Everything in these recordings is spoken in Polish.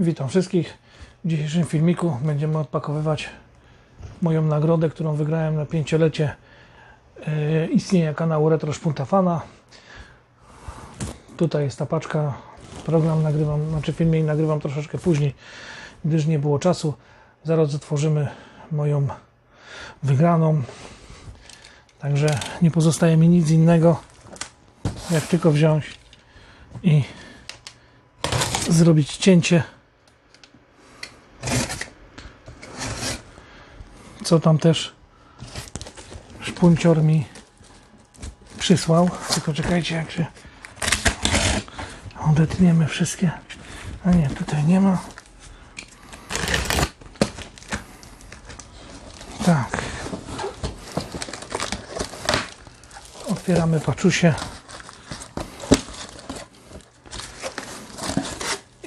Witam wszystkich. W dzisiejszym filmiku będziemy odpakowywać moją nagrodę, którą wygrałem na pięciolecie e, istnienia kanału Retro Szpuntafana. Tutaj jest ta paczka. Program nagrywam, znaczy filmik nagrywam troszeczkę później, gdyż nie było czasu. Zaraz otworzymy moją wygraną. Także nie pozostaje mi nic innego, jak tylko wziąć i zrobić cięcie. Co tam też szpuncior mi przysłał. Tylko czekajcie, jak się odetniemy wszystkie. A nie, tutaj nie ma. Tak. Otwieramy paczusię.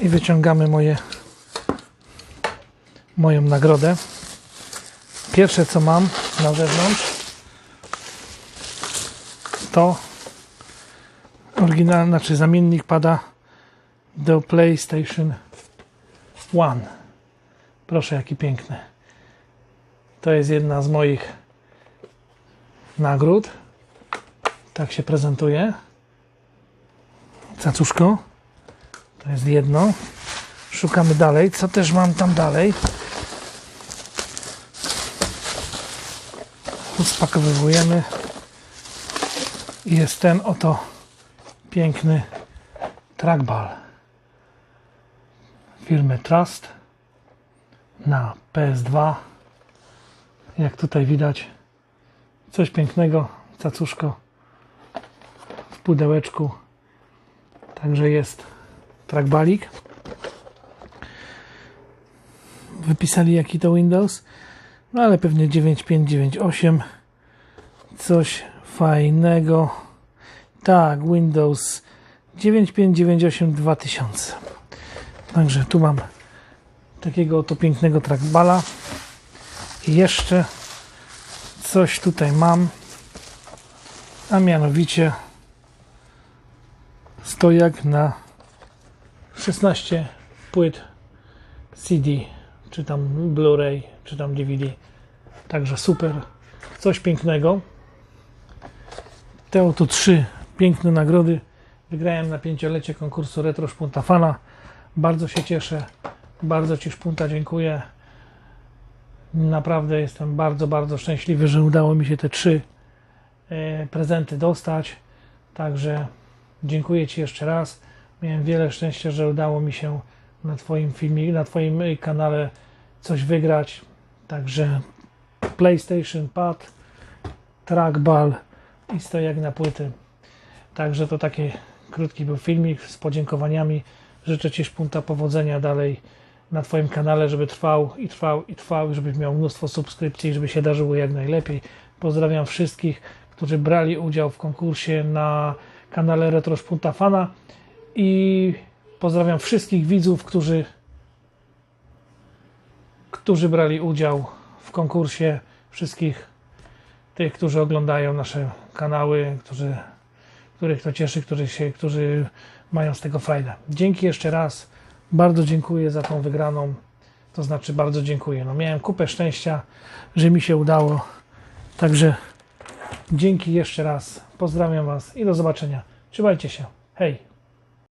i wyciągamy moje moją nagrodę. Pierwsze co mam na zewnątrz to oryginalny, znaczy zamiennik pada do PlayStation One. Proszę jaki piękny. To jest jedna z moich nagród. Tak się prezentuje. Cacuszko. To jest jedno. Szukamy dalej. Co też mam tam dalej? Spakowujemy. I jest ten oto piękny trackball firmy Trust na PS2. Jak tutaj widać, coś pięknego, cacuszko w pudełeczku. Także jest trackbalik. Wypisali jaki to Windows. No ale pewnie 9598. Coś fajnego. Tak, Windows 9598 2000. Także tu mam takiego oto pięknego trackballa. I jeszcze coś tutaj mam. A mianowicie stojak na 16 płyt CD, czy tam Blu-ray, czy tam DVD. Także super, coś pięknego. Te oto trzy piękne nagrody wygrałem na pięciolecie konkursu Retro Szpunta Fana. Bardzo się cieszę, bardzo Ci Szpunta dziękuję. Naprawdę jestem bardzo, bardzo szczęśliwy, że udało mi się te trzy e, prezenty dostać. Także dziękuję Ci jeszcze raz. Miałem wiele szczęścia, że udało mi się na Twoim filmie, na Twoim kanale coś wygrać. Także PlayStation Pad, trackball i stojak na płyty. Także to taki krótki był filmik z podziękowaniami. Życzę Ci szpunta powodzenia dalej na Twoim kanale, żeby trwał i trwał i trwał, żebyś miał mnóstwo subskrypcji, żeby się darzyło jak najlepiej. Pozdrawiam wszystkich, którzy brali udział w konkursie na kanale Retro Szpunta Fana i pozdrawiam wszystkich widzów, którzy, którzy brali udział w konkursie, wszystkich tych, którzy oglądają nasze kanały, którzy, których to cieszy, którzy, się, którzy mają z tego frajdę. Dzięki jeszcze raz, bardzo dziękuję za tą wygraną, to znaczy bardzo dziękuję. No, miałem kupę szczęścia, że mi się udało, także dzięki jeszcze raz, pozdrawiam Was i do zobaczenia. Trzymajcie się, hej!